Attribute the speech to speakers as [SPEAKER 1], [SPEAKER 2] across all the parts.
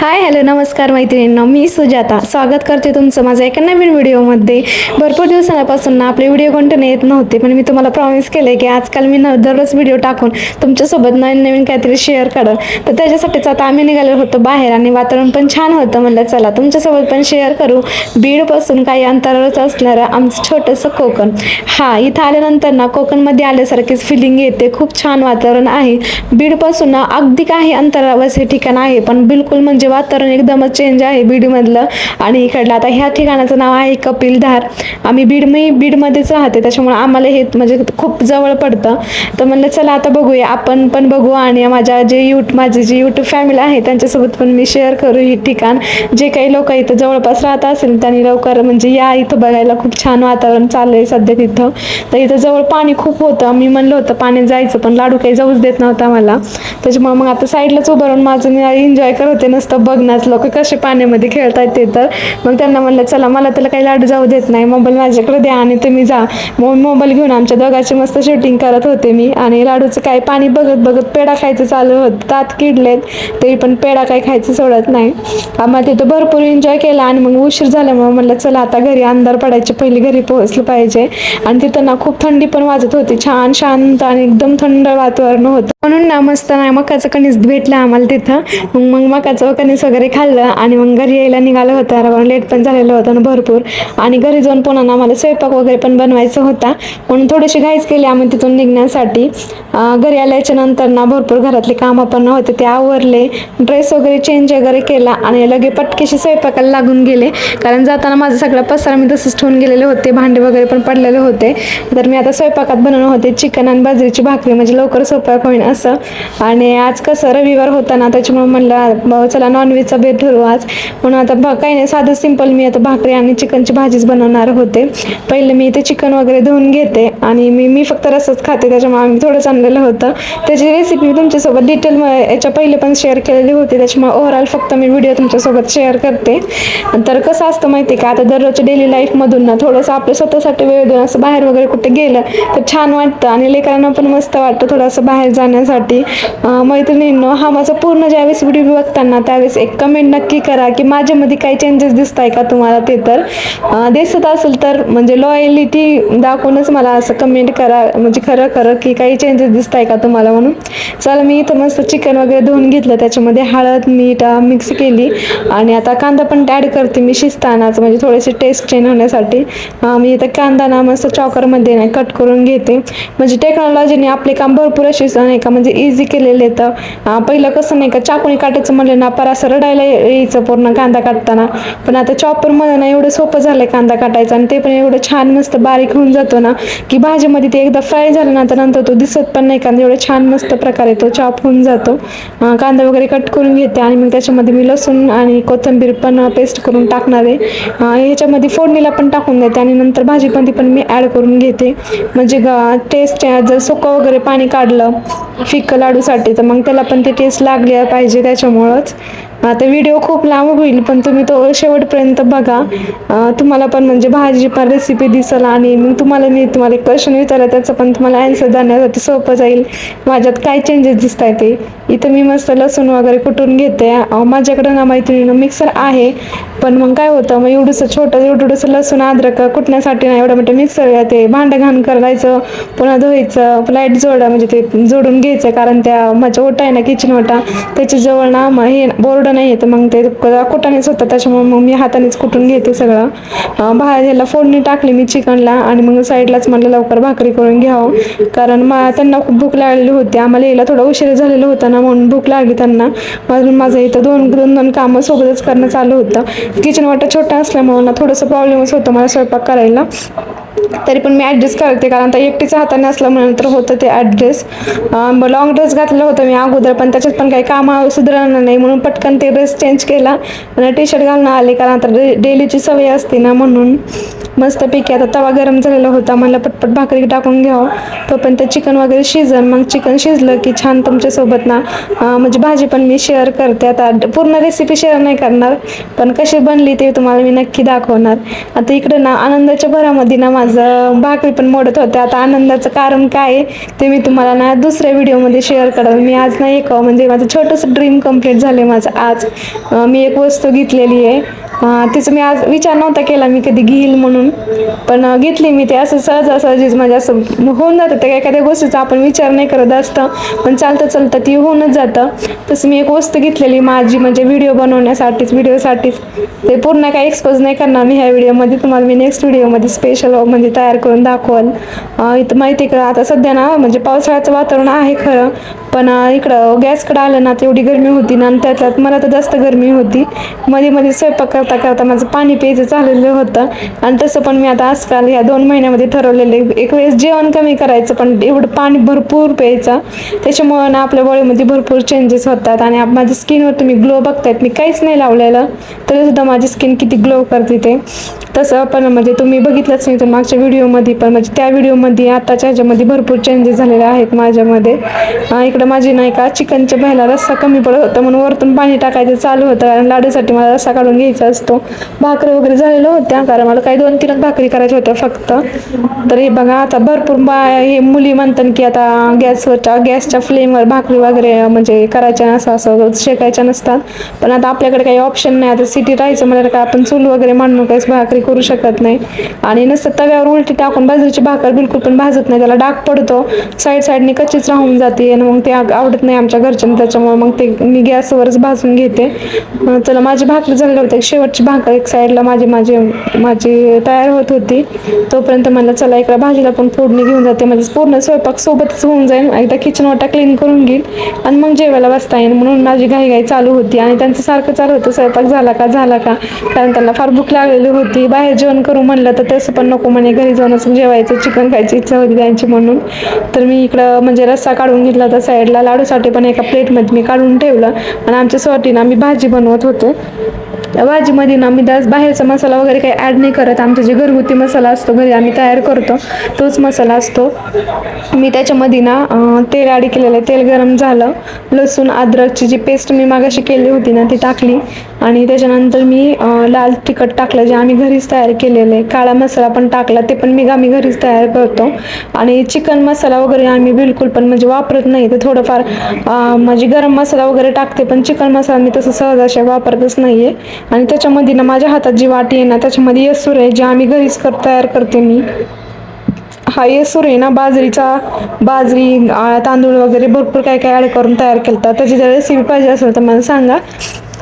[SPEAKER 1] Hi hello नमस्कार मैत्रिणींना मी सुजाता. स्वागत करते तुमचं माझ्या एका नवीन व्हिडिओमध्ये. भरपूर दिवसांपासून ना आपले व्हिडिओ कंटिन्यू येत नव्हते पण मी तुम्हाला प्रॉमिस केलं की आजकाल मी न दररोज व्हिडिओ टाकून तुमच्यासोबत नवीन नवीन काहीतरी शेअर करत तर त्याच्यासाठीच आता आम्ही निघालो होतो बाहेर आणि वातावरण पण छान होतं म्हणलं चला तुमच्यासोबत पण शेअर करू. बीडपासून काही अंतरावरच असणारं आमचं छोटंसं कोकण. हा इथं आल्यानंतर ना कोकणमध्ये आल्यासारखीच फिलिंग येते. खूप छान वातावरण आहे. बीडपासून ना अगदी काही अंतरावरच हे ठिकाण आहे पण बिलकुल म्हणजे वातावरण एकदमच चेंज आहे बीडमधलं. आणि इकडलं आता ह्या ठिकाणाचं नाव आहे कपिलधार आम्ही बीड मी बीडमध्येच राहते त्याच्यामुळे आम्हाला हे म्हणजे खूप जवळ पडतं. तर म्हणलं चला आता बघूया. आपण पण बघू आणि माझ्या जे यूट माझी जी यूट्यूब फॅमिली आहे त्यांच्यासोबत पण मी शेअर करू ही ठिकाण. जे काही लोक इथं जवळपास राहत असेल त्यांनी लवकर म्हणजे या इथं बघायला खूप छान वातावरण चाललं आहे सध्या तिथं. तर इथं जवळ पाणी खूप होतं. मी म्हणलं होतं पाण्यात जायचं पण लाडू काही जाऊच देत नव्हता मला. त्याच्यामुळे मग आता साईडलाच उभं राहून माझं मी एन्जॉय करत होते नसतं बघण्याच लोक कसे पाण्यामध्ये खेळतात ते तर. मग त्यांना म्हणलं चला मला त्याला काही लाडू जाऊ देत नाही. मोबाईल माझ्याकडे द्या आणि तुम्ही जा. मग मोबाईल घेऊन आमच्या दोघांची मस्त शूटिंग करत होते मी. आणि लाडूचं काय पाणी बघत बघत पेढा खायचं चालू होतं तात किडलेत. तरी पण पेढा काही खायचं सोडत नाही. आम्हाला तिथं भरपूर एन्जॉय केला आणि मग उशीर झाल्यामुळे म्हणलं चला आता घरी अंधार पडायचे पहिले घरी पोहोचलं पाहिजे. आणि तिथं ना खूप थंडी पण वाजत होती. छान शांत आणि एकदम थंड वातावरण होतं. म्हणून ना मस्त ना मकाचं कणीस भेटलं आम्हाला तिथं. मग मग मकाचं कणीस वगैरे खाल्लं आणि मग घरी यायला निघालं होतं. कारण लेट पण झालेलं होतं ना भरपूर. आणि घरी जाऊन पुन्हा ना आम्हाला स्वयंपाक वगैरे पण बनवायचा होता. म्हणून थोडीशी घाईच केली आम्ही तिथून निघण्यासाठी. घरी आल्याच्यानंतर ना भरपूर घरातले कामं पण होते. ते आवरले. ड्रेस वगैरे चेंज वगैरे केला आणि लगे पटकेशी स्वयंपाकाला लागून गेले. कारण जाताना माझा सगळा पसारा मी तसंच ठेवून गेलेले होते. भांडे वगैरे पण पडलेले होते. तर मी आता स्वयंपाकात बनवणं होते. चिकन आणि बाजरीची भाकरी म्हणजे लवकर स्वयंपाक होईन. असं. आणि आज कसं रविवार होता ना त्याच्यामुळे म्हणलं चला नॉनव्हेजचा बेत ठरवू आज. म्हणून आता भ- काही नाही साधं सिंपल मी आता भाकरी आणि चिकनची भाजीच बनवणार होते. पहिले मी इथे चिकन वगैरे धुवून घेते आणि मी मी फक्त रसच खाते त्याच्यामुळे आम्ही थोडंच आणलेलं होतं. त्याची रेसिपी मी तुमच्यासोबत डिटेल याच्या पहिले पण शेअर केलेली होती त्याच्यामुळे ओव्हरऑल फक्त मी व्हिडिओ तुमच्यासोबत शेअर करते. तर कसं असतं माहिती आहे का आता दररोजच्या डेली लाईफमधून ना थोडंसं आपलं स्वतःसाठी वेळ देऊन असं बाहेर वगैरे कुठे गेलं तर छान वाटतं आणि लेकरांना पण मस्त वाटतं थोडंसं बाहेर जाणं. करण्यासाठी मैत्रिणींनो हा माझा पूर्ण ज्यावेळेस व्हिडिओ बघताना त्यावेळेस एक कमेंट नक्की करा की माझ्यामध्ये काही चेंजेस दिसत आहे का तुम्हाला ते तर? दिसत असेल तर म्हणजे लॉयलिटी दाखवूनच मला असं कमेंट करा म्हणजे खरं खरं की काही चेंजेस दिसत आहे का तुम्हाला म्हणून? चला मी इथं मस्त चिकन वगैरे धुवून घेतलं त्याच्यामध्ये हळद मीठ मिक्स केली. आणि आता कांदा पण ॲड करते मी शिजतानाच म्हणजे थोडेसे टेस्ट चेंज होण्यासाठी. मी इथं कांदा ना मस्त चॉकरमध्ये ना कट करून घेते. म्हणजे टेक्नॉलॉजीने आपले काम भरपूर असे नाही का म्हणजे इझी केलेले तर पहिलं कसं नाही का चाकूने काटायचं म्हणलं ना पर असं रडायला यायचं पूर्ण कांदा काटताना पण आता चॉपरमध्ये ना एवढं सोपं झालं आहे कांदा काटायचं आणि ते पण एवढं छान मस्त बारीक होऊन जातो ना की भाजीमध्ये ते एकदा फ्राय झालं ना तर नंतर तो दिसत पण नाही कांदा एवढं छान मस्त प्रकारे तो चॉप होऊन जातो. कांदा वगैरे कट करून घेते आणि मग त्याच्यामध्ये मी लसूण आणि कोथिंबीर पण पेस्ट करून टाकणार आहे. ह्याच्यामध्ये फोडणीला पण टाकून देते आणि नंतर भाजीमध्ये पण मी ॲड करून घेते. म्हणजे टेस्ट जर सुकं वगैरे पाणी काढलं फिक्क लाडूसाठी. तर मग त्याला पण ते टेस्ट लागली पाहिजे त्याच्यामुळंच. आता व्हिडिओ खूप लांब होईल पण तुम्ही तो शेवटपर्यंत बघा. तुम्हाला पण म्हणजे भाजी पण रेसिपी दिसेल आणि मग तुम्हाला मी तुम्हाला एक क्वेश्चन विचारला त्याचं पण तुम्हाला ॲन्सर जाण्यासाठी सोपं जाईल. माझ्यात काय चेंजेस दिसत आहे ते? इथं मी मस्त लसूण वगैरे कुटून घेते. माझ्याकडं ना मैत्रिणीनं मिक्सर आहे पण मग काय होतं मग एवढंसं छोटं एवढंसं लसूण अद्रक कुटण्यासाठी ना एवढं मोठं मिक्सर ते भांडं घाण करायचं पुन्हा धुवायचं लाइट जोडा म्हणजे ते जोडून घ्यायचं कारण त्या माझ्या ओटा आहे ना किचन ओटा त्याच्याजवळ ना मग हे बोर्ड नाही तर मग ते कुटानेच होतं. त्याच्यामुळे मग मी हातानेच कुटून घेते सगळं. बाहेर भाजीला फोडणी टाकली मी चिकनला आणि मग साईडलाच म्हणलं लवकर भाकरी करून घ्यावं. कारण मा त्यांना खूप भूक लागलेली होती. आम्हाला यायला थोडा उशीर झालेला होता ना म्हणून भूक लागली त्यांना. म्हणून माझं इथं दोन दोन दोन कामं सोबतच करणं चालू होतं. किचन वाटा छोटा असल्यामुळं ना थोडंसं प्रॉब्लेमच होतं मला स्वयंपाक करायला. तरी पण मी ॲडजस्ट करते कारण आता एकटीच्या हाताने असल्यामुळे तर होतं ते ॲडजस्ट लॉंग ड्रेस घातलं होतं मी अगोदर पण त्याच्यात पण काही काम सुधारणार नाही म्हणून पटकन ते ड्रेस चेंज केला आणि टी शर्ट घालून आले कारण आता डे डेलीची सवय असते ना म्हणून. मस्तपैकी आता तवा गरम झालेला होता मला पटपट भाकरी टाकून घ्यावं. तो पण ते चिकन वगैरे शिजन मग चिकन शिजलं की छान तुमच्यासोबत ना म्हणजे भाजी पण मी शेअर करते. आता पूर्ण रेसिपी शेअर नाही करणार पण कशी बनली ते तुम्हाला मी नक्की दाखवणार. आता इकडे ना आनंदाच्या भरामध्ये ना माझं माझं भाकरी पण मोडत होते. आता आनंदाचं कारण काय आहे ते मी तुम्हाला ना दुसऱ्या व्हिडिओमध्ये शेअर करावं. मी आज नाही एक म्हणजे माझं छोटंसं ड्रीम कंप्लीट झालं आहे माझं आज. मी एक वस्तू घेतलेली आहे. तिचं मी आज विचार नव्हता केला मी कधी घेईल म्हणून. पण घेतली मी ते असं सहजासहजीच म्हणजे असं होऊन जातं ते एखाद्या गोष्टीचा आपण विचार नाही करत असतं. पण चालतं चालतं ती होऊनच जातं. तसं मी एक वस्तू घेतलेली माझी म्हणजे व्हिडिओ बनवण्यासाठीच व्हिडिओसाठीच. ते पूर्ण काय एक्सपोज नाही करणार मी ह्या व्हिडिओमध्ये. तुम्हाला मी नेक्स्ट व्हिडिओमध्ये स्पेशल म्हणजे तयार करून दाखवल. इथं माहिती आहे का आता सध्या ना म्हणजे पावसाळ्याचं वातावरण आहे खरं. पण इकडं गॅसकडं आलं ना तर एवढी गरमी होती. ना आणि त्यात मला तर जास्त गरमी होती. मध्ये मध्ये स्वयंपाक करता करता माझं पाणी प्यायचं चाललेलं होतं. आणि तसं पण मी आता आजकाल या दोन महिन्यामध्ये ठरवलेलं आहे एक वेळेस जेवण कमी करायचं पण एवढं पाणी भरपूर प्यायचं. त्याच्यामुळं ना आपल्या बॉडीमध्ये भरपूर चेंजेस होतात आणि माझ्या स्किनवर तुम्ही ग्लो बघतायत. मी काहीच नाही लावलेलं. तरीसुद्धा माझी स्किन किती ग्लो करते ते. तसं पण म्हणजे तुम्ही बघितलंच नाही तर मागच्या व्हिडिओमध्ये पण म्हणजे त्या व्हिडिओमध्ये आताच्या ह्याच्यामध्ये भरपूर चेंजेस झालेले आहेत माझ्यामध्ये. इकडं माझी नाही का चिकनच्या बाहेला रस्सा कमी पडत होता म्हणून वरतून पाणी टाकायचं चालू होतं कारण लाडूसाठी मला रस्सा काढून घ्यायचा असतो. भाकरी वगैरे झालेल्या होत्या कारण मला काही दोन तीनच भाकरी करायच्या होत्या फक्त. तर हे बघा आता भरपूर बा हे मुली म्हणतात की आता गॅसवरच्या गॅसच्या फ्लेमवर भाकरी वगैरे म्हणजे करायच्या असं असं शेकायच्या नसतात. पण आता आपल्याकडे काही ऑप्शन नाही आता सिटी राहायचं म्हणजे काय आपण चूल वगैरे मांडून काहीच भाकरी करू शकत नाही. आणि नसतं तव्यावर उलटी टाकून बाजरीची भाकर बिलकुल पण भाजत नाही. त्याला डाग पडतो. साईड साईडने कच्चीच राहून जाते आणि मग ते आवडत नाही आमच्या घरच्यांना. त्याच्यामुळे मग ते मी गॅसवरच भाजून घेते. चला माझी भाकर झाली होती शेवटची भाकर एक साईडला माझी माझी माझी तयार होत होती. तोपर्यंत मला चला इकडे भाजीला पण फोडणी घेऊन जाते. म्हणजे पूर्ण स्वयंपाक सोबतच होऊन जाईल. एकदा किचन वाटा क्लीन करून घेईल. आणि मग जेवायला बसता येईल. म्हणून माझी घाई घाई चालू होती. आणि त्यांचं सारखं चालू होतं. स्वयंपाक झाला का झाला का? कारण त्यांना फार भूक लागलेली होती. बाहेर जेवण करू म्हणलं तर तसं पण नको म्हणे. घरी जाऊनच जेवायचं चिकन खायची इच्छा होती त्यांची म्हणून. तर मी इकडं म्हणजे रस्सा काढून घेतला होता साईडला. लाडूसाठी पण एका प्लेटमध्ये मी काढून ठेवलं. आणि आमच्या सोटीनं आम्ही भाजी बनवत होते. त्या भाजीमध्ये ना मी दास बाहेरचा मसाला वगैरे काही ॲड नाही करत. आमचा जे घरगुती मसाला असतो घरी आम्ही तयार करतो. तोच मसाला असतो. मी त्याच्यामध्ये ना तेल ॲड केलेलं आहे. तेल गरम झालं. लसूण अद्रकची जी पेस्ट मी मागाशी केली होती ना ती टाकली. आणि त्याच्यानंतर मी लाल तिखट टाकलं जे आम्ही घरीच तयार केलेलं. आहे काळा मसाला पण टाकला ते पण मी आम्ही घरीच तयार करतो. आणि चिकन मसाला वगैरे आम्ही बिलकुल पण म्हणजे वापरत नाही. ते थोडंफार म्हणजे गरम मसाला वगैरे टाकते पण चिकन मसाला मी तसं सहज वापरतच नाही आहे आणि त्याच्यामध्ये ना माझ्या हातात जी वाटी आहे ना त्याच्यामध्ये येसूर आहे जे आम्ही घरीच कर तयार करते मी. हा येसूर आहे ना बाजरीचा बाजरी तांदूळ वगैरे भरपूर काय काय ॲड करून तयार केलं त्याची जर रेसिपी पाहिजे असेल तर मला सांगा.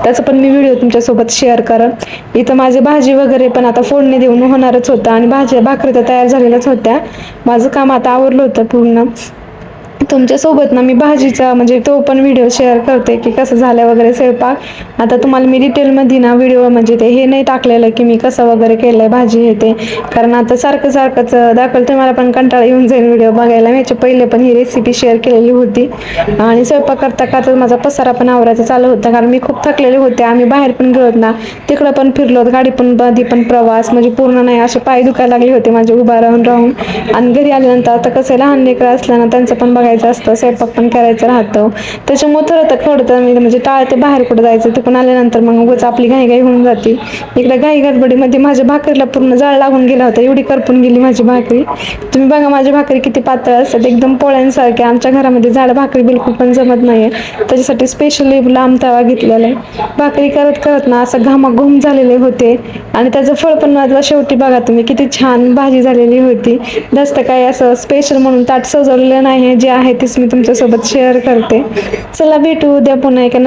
[SPEAKER 1] त्याचं पण मी व्हिडिओ तुमच्यासोबत शेअर करेन. इथं माझी भाजी वगैरे पण आता फोडणी देऊन होणारच होतं आणि भाज्या भाकरी तर तयार झालेल्याच होत्या. माझं काम आता आवरलं होतं पूर्ण. तुमच्यासोबत ना मी भाजीचा म्हणजे तो पण व्हिडिओ शेअर करते की कसं झालं वगैरे स्वयंपाक. आता तुम्हाला मी डिटेलमध्ये ना व्हिडिओ म्हणजे ते हे नाही टाकलेलं की मी कसं वगैरे केलं आहे भाजी हे ते. कारण आता सारखं सारखंच दाखवलं मला पण कंटाळा येऊन जाईल व्हिडिओ बघायला. मी याच्या पहिले पण ही रेसिपी शेअर केलेली होती. आणि स्वयंपाक करता करता माझा पसारा पण आवरायचा चालू होता. कारण मी खूप थकलेले होते. आम्ही बाहेर पण गेलो ना. तिकडं पण फिरलो गाडी पण मध्ये पण प्रवास म्हणजे पूर्ण नाही. असे पाय दुखायला लागले होते माझे उभा राहून राहून. आणि घरी आल्यानंतर आता कसं आहे, लहान लेकरं असल्यानं त्यांचं पण बघायचं असतं स्वयंपाक पण करायचं राहतं. त्याच्यामुळे थोडं तर थोडं मी म्हणजे टाळते बाहेर कुठं जायचं तिकडून आल्यानंतर मग उगाच आपली घाई घाई होऊन जाते. इकडे घाई गडबडीमध्ये माझ्या भाकरीला पूर्ण जाळ लागून गेला होता एवढी करपून गेली माझी भाकरी. तुम्ही बघा माझी भाकरी किती पातळ असतात एकदम पोळ्यांसारखे आमच्या घरामध्ये झाड भाकरी बिलकुल पण जमत नाही आहे त्याच्यासाठी स्पेशली लांब तवा घेतलेला आहे. भाकरी करत करत ना असं घामाघूम झालेले होते. आणि त्याचं फळ पण माझं शेवटी बघा तुम्ही किती छान भाजी झालेली होती. जास्त काही असं स्पेशल म्हणून ताट सजवलेलं नाही जे आहे तेच मी तुमच्यासोबत शेअर करते. चला भेटू उद्या पुन्हा एका नाही